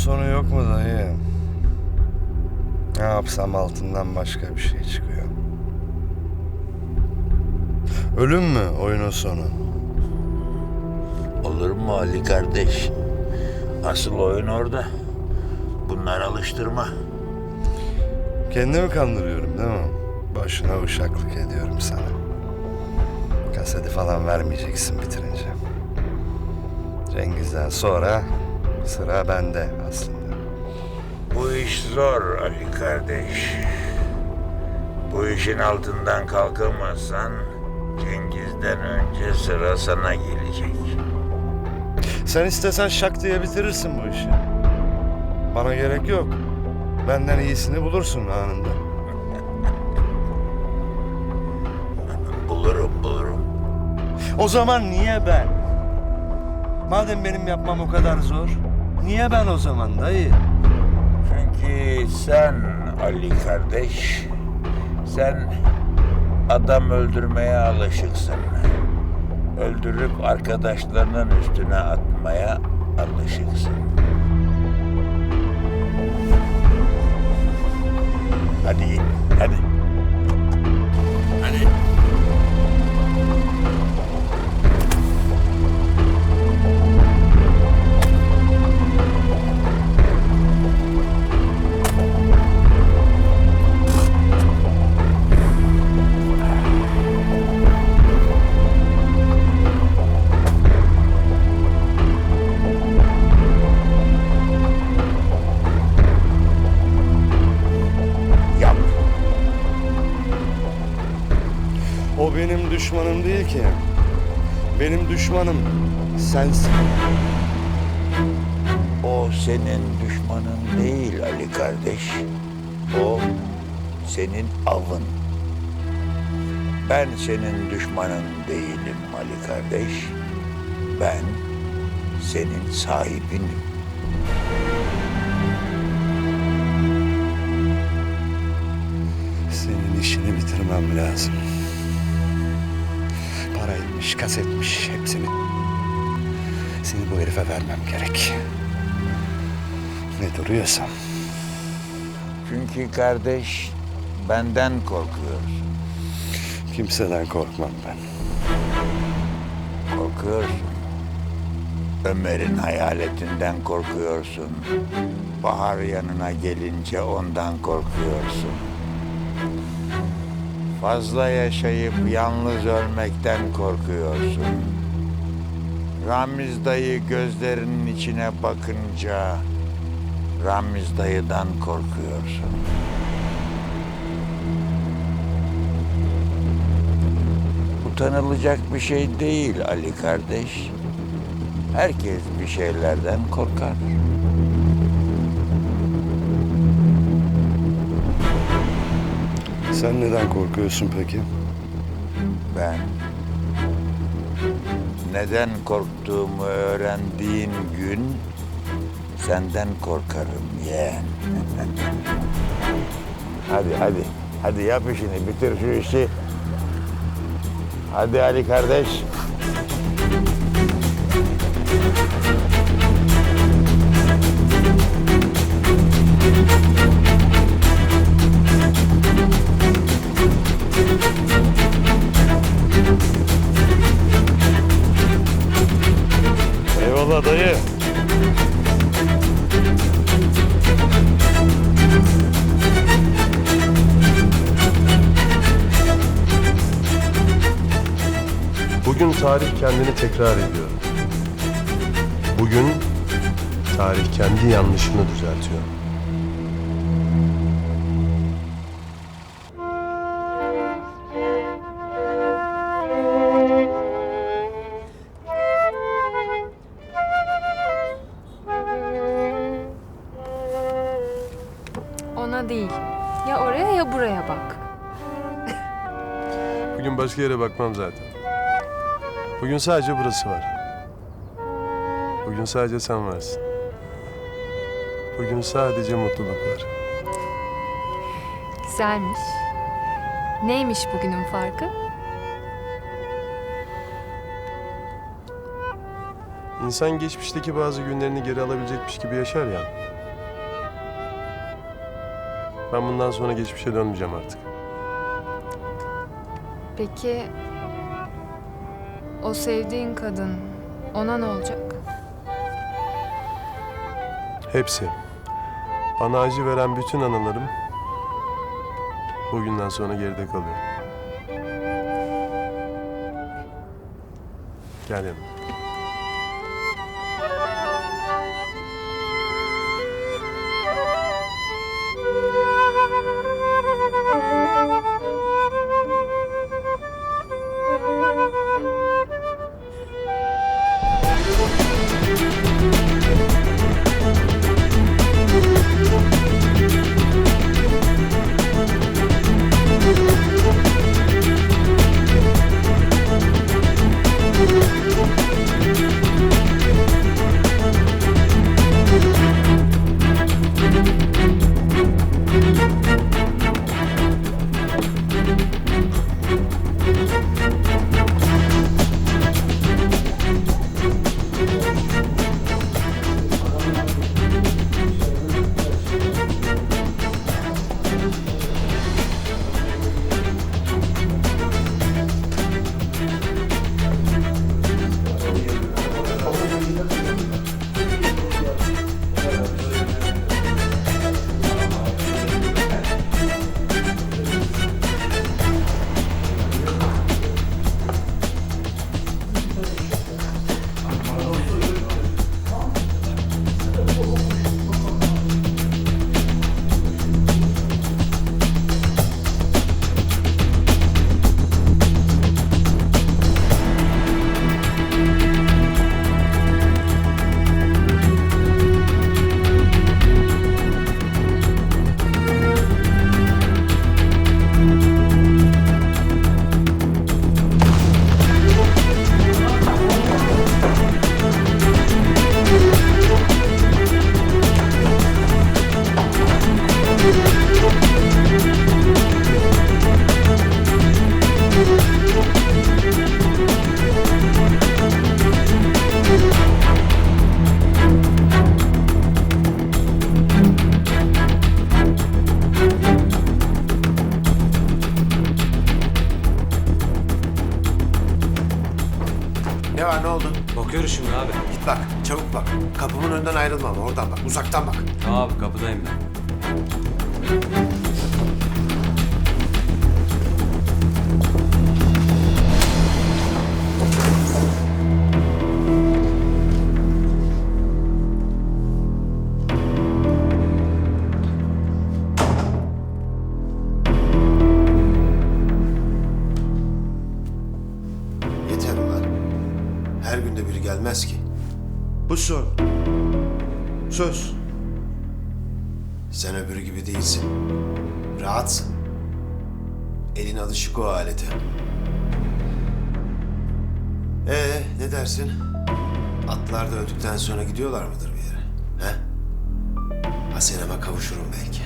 sonu yok mu dayı? Ne yapsam altından başka bir şey çıkıyor. Ölüm mü oyunun sonu? Olur mu Ali kardeş? Asıl oyun orada. Bunlar alıştırma. Kendimi kandırıyorum değil mi? Boşuna uşaklık ediyorum sana. Kaseti falan vermeyeceksin bitirince. Cengiz'den sonra sıra bende aslında. Bu iş zor Ali kardeş. Bu işin altından kalkamazsan Cengiz'den önce sıra sana gelecek. Sen istesen şak diye bitirirsin bu işi. Bana gerek yok. Benden iyisini bulursun anında. Bulurum bulurum. O zaman niye ben? Madem benim yapmam o kadar zor, niye ben o zaman dayı? Çünkü sen Ali kardeş, sen adam öldürmeye alışıksın. Öldürüp arkadaşlarının üstüne atmaya alışıksın. Benim düşmanım değil ki. Benim düşmanım sensin. O senin düşmanın değil Ali kardeş. O senin avın. Ben senin düşmanın değilim Ali kardeş. Ben senin sahibinim. Senin işini bitirmem lazım. Paraymış, kasetmiş hepsini. Seni bu herife vermem gerek. Ne duruyorsam. Çünkü kardeş benden korkuyorsun. Kimseden korkmam ben. Korkuyorsun. Ömer'in hayaletinden korkuyorsun. Bahar yanına gelince ondan korkuyorsun. Fazla yaşayıp yalnız ölmekten korkuyorsun. Ramiz dayı gözlerinin içine bakınca Ramiz dayıdan korkuyorsun. Utanılacak bir şey değil Ali kardeş. Herkes bir şeylerden korkar. Sen neden korkuyorsun peki? Ben neden korktuğumu öğrendiğin gün senden korkarım yeğen. hadi hadi. Hadi yap işini bitir şu işi. Hadi Ali kardeş. Tarih kendini tekrar ediyor. Bugün tarih kendi yanlışını düzeltiyor. Ona değil. Ya oraya ya buraya bak. Bugün başka yere bakmam zaten. Bugün sadece burası var. Bugün sadece sen varsın. Bugün sadece mutluluk var. Güzelmiş. Neymiş bugünün farkı? İnsan geçmişteki bazı günlerini geri alabilecekmiş gibi yaşar ya. Ben bundan sonra geçmişe dönmeyeceğim artık. Peki o sevdiğin kadın ona ne olacak? Hepsi. Bana acı veren bütün anılarım bugünden sonra geride kalıyor. Gel yanıma. Sen öbürü gibi değilsin. Rahatsın. Elin alışık o alete. Ee ne dersin? Atlar da öldükten sonra gidiyorlar mıdır bir yere? He? Haseneme kavuşurum belki.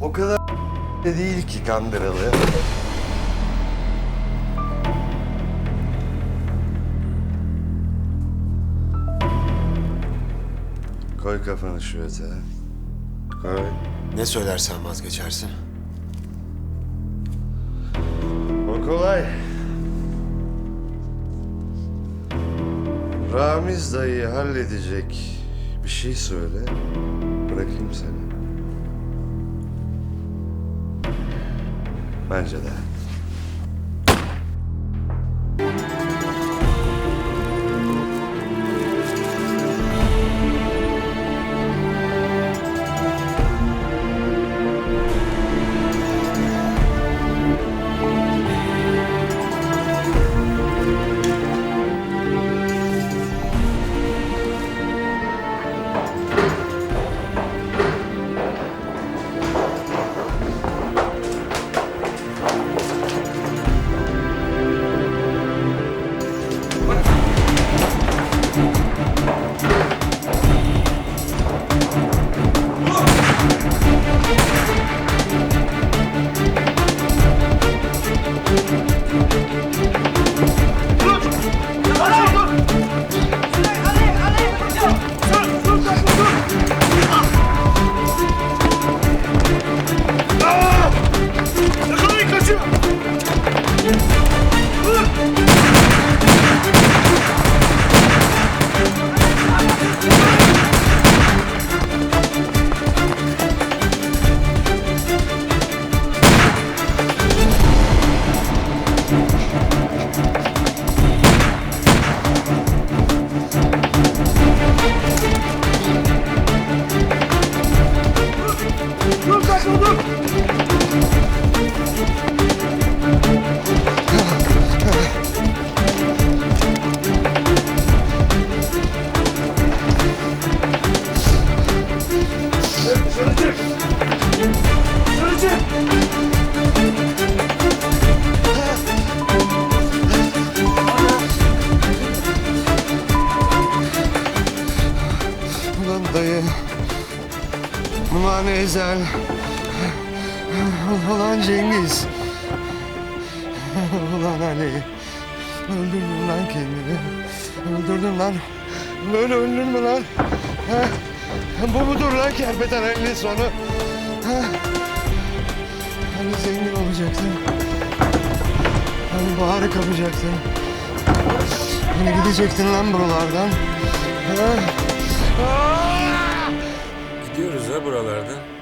O kadar de değil ki kandıralı. Koy kafanı şu yatağa. Koy. Ne söylersen vazgeçersin. O kolay. Ramiz dayıyı halledecek bir şey söyle. Bırakayım seni. Bence de. Ulan Cengiz. Ulan Ali. Öldürdün lan kendini. Öldürdün lan. Böyle ölür mü lan? Ha? Bu mudur lan kerpeten elinin sonu? Ha? Hani zengin olacaktın? Hani baharı kapacaktın? Hani gidecektin lan buralardan? Ha? Gidiyoruz ha buralardan.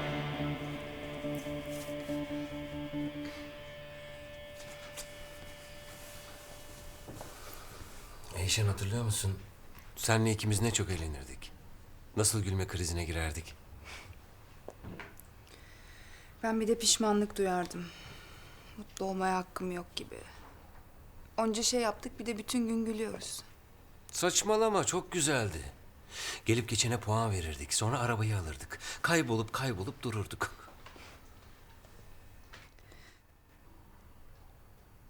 Eyşan hatırlıyor musun? Senle ikimiz ne çok eğlenirdik. Nasıl gülme krizine girerdik. Ben bir de pişmanlık duyardım. Mutlu olmaya hakkım yok gibi. Onca şey yaptık bir de bütün gün gülüyoruz. Saçmalama çok güzeldi. Gelip geçene puan verirdik. Sonra arabayı alırdık. Kaybolup kaybolup dururduk.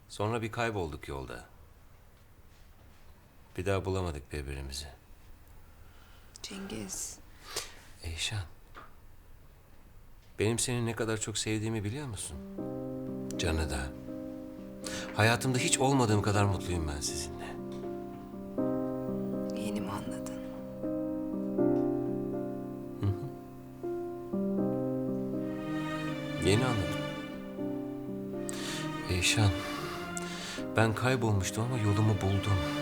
Sonra bir kaybolduk yolda. Bir daha bulamadık birbirimizi. Cengiz, Eyşan. Benim seni ne kadar çok sevdiğimi biliyor musun? Canı da. Hayatımda hiç olmadığım kadar mutluyum ben sizinle. yeni mi anladın? Yeni anladım. Eyşan. Ben kaybolmuştum ama yolumu buldum.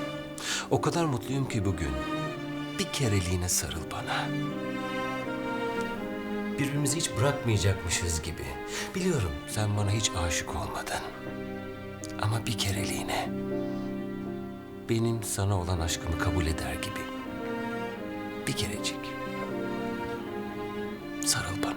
O kadar mutluyum ki bugün. Bir kereliğine sarıl bana. Birbirimizi hiç bırakmayacakmışız gibi. Biliyorum sen bana hiç aşık olmadın. Ama bir kereliğine. Benim sana olan aşkımı kabul eder gibi. Bir kerecik. Sarıl bana.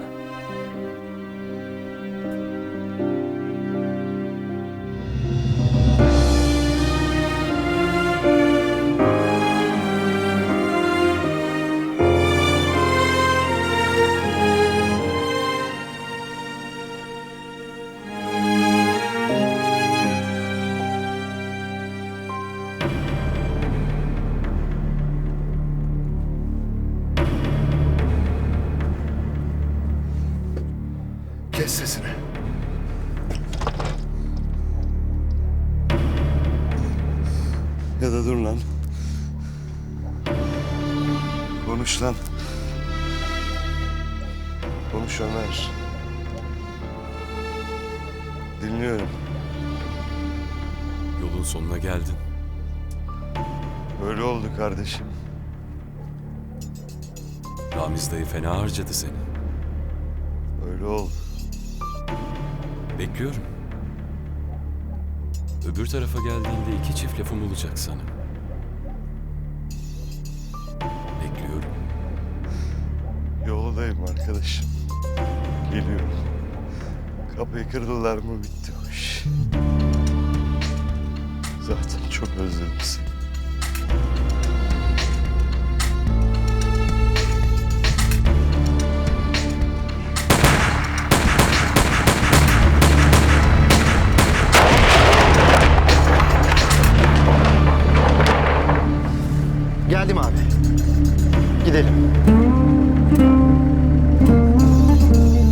Sesini. Ya da dur lan. Konuş lan. Konuş Ömer. Dinliyorum. Yolun sonuna geldin. Öyle oldu kardeşim. Ramiz dayı fena harcadı seni. Öyle oldu. Bekliyorum. Öbür tarafa geldiğinde iki çift lafım olacak sana. Bekliyorum. Yoldayım arkadaşım. Geliyorum. Kapıyı kırdılar mı bitti bu. Zaten çok özledim seni. gidelim.